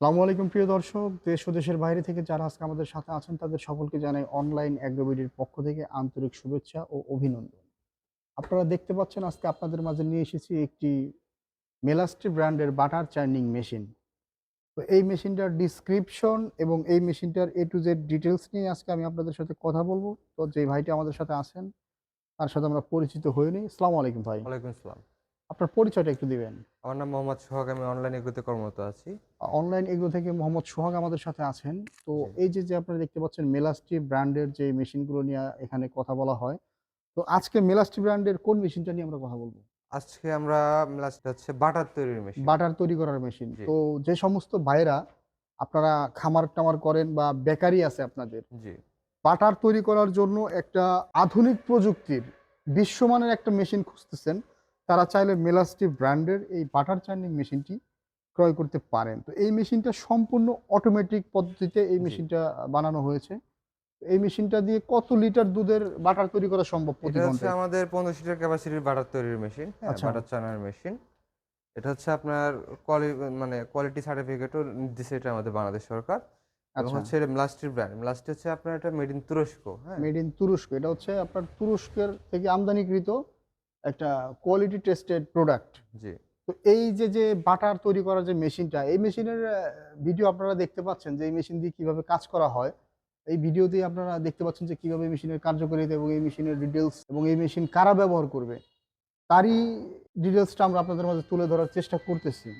সালামু আলাইকুম প্রিয় দর্শক। দেশ ও দেশের বাইরে থেকে যারা আজকে আমাদের সাথে আছেন তাদের সকলকে জানাই অনলাইন অ্যাগ্রোবিডির পক্ষ থেকে আন্তরিক শুভেচ্ছা ও অভিনন্দন। আপনারা দেখতে পাচ্ছেন আজকে আপনাদের মাঝে নিয়ে এসেছি একটি মেলাস্ট্রি ব্র্যান্ডের বাটার চার্নিং মেশিন। তো এই মেশিনটার ডিসক্রিপশন এবং এই মেশিনটার এ টু জেড ডিটেলস নিয়ে আজকে আমি আপনাদের সাথে কথা বলব। তো যে ভাইটি আমাদের সাথে আছেন তার সাথে আমরা পরিচিত হয়ে নিই। আসসালামু আলাইকুম ভাই। ওয়ালাইকুম আসসালাম। আপনার পরিচয়টা একটু দিবেন। আমার নাম মোহাম্মদ সোহাগ আমি অনলাইন এগ্রোতে কর্মরত আছি। অনলাইন এগুলো থেকে মোহাম্মদ সোহাগ আমাদের সাথে আছেন। তো এই যে যে আপনারা দেখতে পাচ্ছেন মেলাস্টি ব্র্যান্ডের যে মেশিনগুলো নিয়ে এখানে কথা বলা হয় তো আজকে মেলাস্টি ব্র্যান্ডের কোন মেশিনটা নিয়ে আমরা কথা বলব? আজকে আমরা লাস্ট হচ্ছে বাটার তৈরির মেশিন। বাটার তৈরি করার মেশিন। তো যে সমস্ত ভাইরা আপনারা খামার টামার করেন বা বেকারি আছে আপনাদের জি। বাটার তৈরি করার জন্য একটা আধুনিক প্রযুক্তির বিশ্বমানের একটা মেশিন খুঁজতেছেন। তারা চাইলে মেলাস্টি ব্র্যান্ডের এই বাটার চার্নিং মেশিনটি ক্রয় করতে পারেন। তো এই মেশিনটা সম্পূর্ণ অটোমেটিক পদ্ধতিতে এই মেশিনটা বানানো হয়েছে। এই মেশিনটা দিয়ে কত লিটার দুধের বাটার তৈরি করা সম্ভব প্রতি ঘন্টায়? আমাদের পনেরো লিটার ক্যাপাসিটির বাটার তৈরির মেশিন। বাটার চানার মেশিন এটা হচ্ছে আপনার কোয়ালি মানে কোয়ালিটি সার্টিফিকেটও দিচ্ছে এটা আমাদের বাংলাদেশ সরকার। এবং আচ্ছা। হচ্ছে ম্লাস্টির ব্র্যান্ড ম্লাস্টি হচ্ছে আপনার এটা মেড ইন তুরস্ক হ্যাঁ। মেড ইন তুরস্ক এটা হচ্ছে আপনার তুরস্কের থেকে আমদানিকৃত একটা কোয়ালিটি টেস্টেড প্রোডাক্ট জি। তো এই যে যে বাটার তৈরি করার যে মেশিনটা এই মেশিনের ভিডিও আপনারা দেখতে পাচ্ছেন যে এই মেশিন দিয়ে কীভাবে কাজ করা হয়। এই ভিডিওতেই আপনারা দেখতে পাচ্ছেন যে কীভাবে এই মেশিনের কার্যকারিতা এবং এই মেশিনের ডিটেলস এবং এই মেশিন কারা ব্যবহার করবে তারই ডিটেলসটা আমরা আপনাদের মাঝে তুলে ধরার চেষ্টা করতেছি।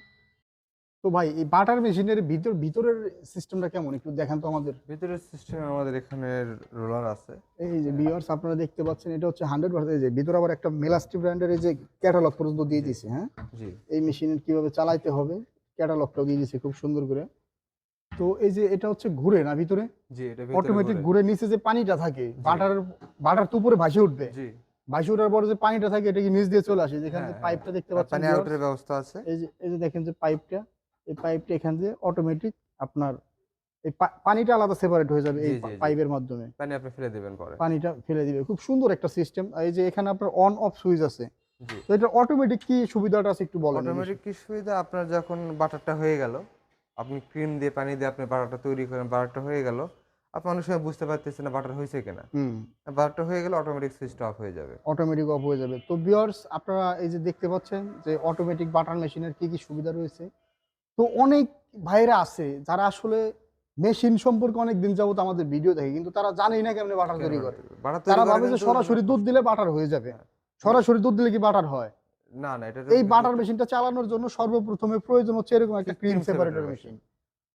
তো ভাই এই বাটার মেশিনের ভিতর ভিতরের সিস্টেমটা কেমন? একটু দেখান তো আমাদের। ভিতরের সিস্টেমে আমাদের এখানে রোলার আছে। এই যে বিয়ার্স আপনারা দেখতে পাচ্ছেন এটা হচ্ছে হান্ড্রেড পার্সেন্ট যে ভিতরে আবার একটা মেলাস্টি ব্র্যান্ডের এই যে ক্যাটালগ পর্যন্ত দিয়ে দিয়েছে হ্যাঁ? জি। এই মেশিনের কীভাবে চালাইতে হবে ক্যাটালগটাও দিয়ে দিয়েছে খুব সুন্দর করে। তো এই যে এটা হচ্ছে ঘুরে না ভিতরে? জি এটা ভিতরে অটোমেটিক ঘুরে। নিচে যে পানিটা থাকে বাটার বাটার তো উপরে ভাসে উঠবে। জি। ভাসে ওঠার পরে যে পানিটা থাকে এটা কি নিচ দিয়ে চলে আসে? যেখানে হ্যাঁ, পাইপটা দেখতে পাচ্ছেন পানি আউটের ব্যবস্থা আছে। এই যে এই যে দেখেন যে পাইপটা এই পাইপটা এখান দিয়ে অটোমেটিক আপনার এই পানিটা আলাদা সেপারেট হয়ে যাবে এই। পাইপের মাধ্যমে। পানি আপনি ফেলে দেবেন পরে। পানিটা ফেলে দিবে। খুব সুন্দর একটা সিস্টেম এই যে এখানে আপনার অন অফ সুইচ আছে তো এটা অটোমেটিক কি সুবিধাটা আছে একটু বলেন। অটোমেটিক কি সুবিধা? আপনার যখন বাটারটা হয়ে গেল আপনি ক্রিম দিয়ে পানি দিয়ে আপনি বাটারটা তৈরি করেন বাটারটা হয়ে গেল আপনি অনেক সময় বুঝতে পারতেছেন না বাটার হয়েছে কিনা। হুম। বাটারটা হয়ে গেলে অটোমেটিক সুইচটা অফ হয়ে যাবে। অটোমেটিক অফ হয়ে যাবে। তো বিয়ার্স আপনারা এই যে দেখতে পাচ্ছেন যে অটোমেটিক বাটার মেশিনের কি কি সুবিধা রয়েছে? তো অনেক ভাইরা আছে যারা আসলে মেশিন সম্পর্কে অনেক দিন যাবত আমাদের ভিডিও দেখে কিন্তু তারা জানেই না কেমনে বাটার তৈরি করে। তারা ভাবে যে সরাসরি দুধ দিলে বাটার হয়ে যাবে। সরাসরি দুধ দিলে কি বাটার হয়? না না এটা এই বাটার মেশিনটা চালানোর জন্য সর্বপ্রথমে প্রয়োজন হচ্ছে এরকম একটা ক্রিম সেপারেটর মেশিন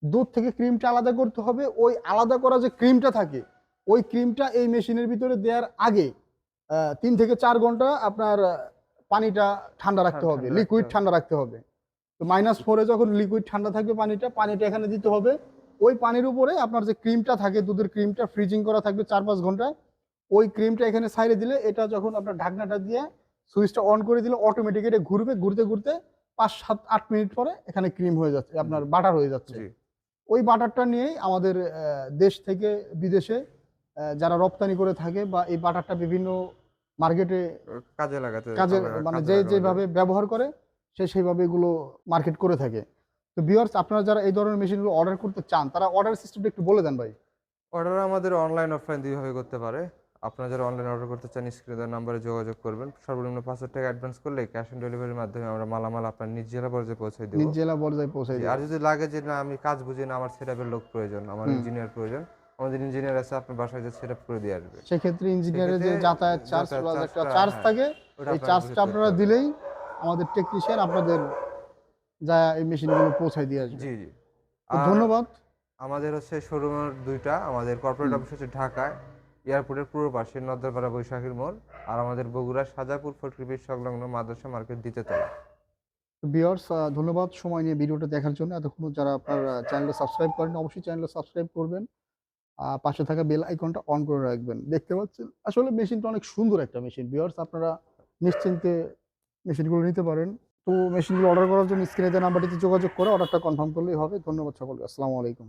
দুধ থেকে ক্রিমটা আলাদা করতে হবে ওই আলাদা করা যে ক্রিমটা থাকে ওই ক্রিমটা এই মেশিনের ভিতরে দেওয়ার আগে তিন থেকে চার ঘণ্টা আপনার পানিটা ঠান্ডা রাখতে হ্যাঁ, হবে লিকুইড ঠান্ডা রাখতে হবে। তো মাইনাস ফোরে যখন লিকুইড ঠান্ডা থাকবে পানিটা পানিটা এখানে দিতে হবে। ওই পানির উপরে আপনার যে ক্রিমটা থাকে দুধের ক্রিমটা ফ্রিজিং করা থাকবে চার পাঁচ ঘণ্টা ওই ক্রিমটা এখানে সাইডে দিলে এটা যখন আপনার ঢাকনাটা দিয়ে সুইচটা অন করে দিলে অটোমেটিক এটা ঘুরবে ঘুরতে ঘুরতে পাঁচ সাত আট মিনিট পরে এখানে ক্রিম হয়ে যাচ্ছে আপনার বাটার হয়ে যাচ্ছে। ওই বাটারটা নিয়েই আমাদের দেশ থেকে বিদেশে যারা রপ্তানি করে থাকে বা এই বাটারটা বিভিন্ন মার্কেটে কাজে লাগাতে কাজে মানে যে যেভাবে ব্যবহার করে সে সেইভাবে এগুলো মার্কেট করে থাকে। তো ভিউয়ার্স আপনারা যারা এই ধরনের মেশিনগুলো অর্ডার করতে চান তারা অর্ডার সিস্টেমটা একটু বলে দেন ভাই। অর্ডার আমাদের অনলাইন অফলাইন দুইভাবে করতে পারে। আপনারা যারা অনলাইন অর্ডার করতে চান স্ক্রিনে নাম্বারে যোগাযোগ করবেন। সর্বনিম্ন পাঁচ হাজার টাকা অ্যাডভান্স করলে ক্যাশ অন ডেলিভারির মাধ্যমে আমরা মালামাল আপনার নিজ জেলা পর্যায়ে পৌঁছে দেবো। নিজ জেলা পর্যায়ে পৌঁছে দিন আর যদি লাগে যে না আমি কাজ বুঝি না আমার সেটআপের লোক প্রয়োজন আমার ইঞ্জিনিয়ার প্রয়োজন আমাদের ইঞ্জিনিয়ার আছে আপনার বাসায় যে সেটআপ করে দিয়ে আসবে। সেক্ষেত্রে ইঞ্জিনিয়ারের যে যাতায়াত চার্জ একটা চার্জ হ্যাঁ, থাকে ওটা এই চার্জটা আপনারা দিলেই আমাদের টেকনিশিয়ান আপনাদের যা এই মেশিনগুলো পৌঁছায় দিয়ে আসবে। জি জি। ধন্যবাদ। আমাদের হচ্ছে শোরুমের দুইটা আমাদের কর্পোরেট অফিস হচ্ছে ঢাকায় এয়ারপোর্টের পূর্ব পাশে নদ্দারপাড়া বৈশাখীর মোড় আর আমাদের বগুড়া সাজাপুর ফটকিপির সংলগ্ন মাদ্রাসা মার্কেট দ্বিতীয়তলা বিয়ার্স ধন্যবাদ সময় নিয়ে ভিডিওটা দেখার জন্য। এতক্ষণ যারা আপনার চ্যানেলটা সাবস্ক্রাইব করেন অবশ্যই চ্যানেলটা সাবস্ক্রাইব করবেন। পাশে থাকা বেল আইকনটা অন করে রাখবেন। দেখতে পাচ্ছেন আসলে মেশিনটা অনেক সুন্দর একটা মেশিন বিয়ার্স আপনারা নিশ্চিন্তে মেশিনগুলো নিতে পারেন। তো মেশিনগুলো অর্ডার করার জন্য স্ক্রিনে নাম্বারটিতে যোগাযোগ করে অর্ডারটা কনফার্ম করলেই হবে। ধন্যবাদ সকলকে। আসসালামু আলাইকুম।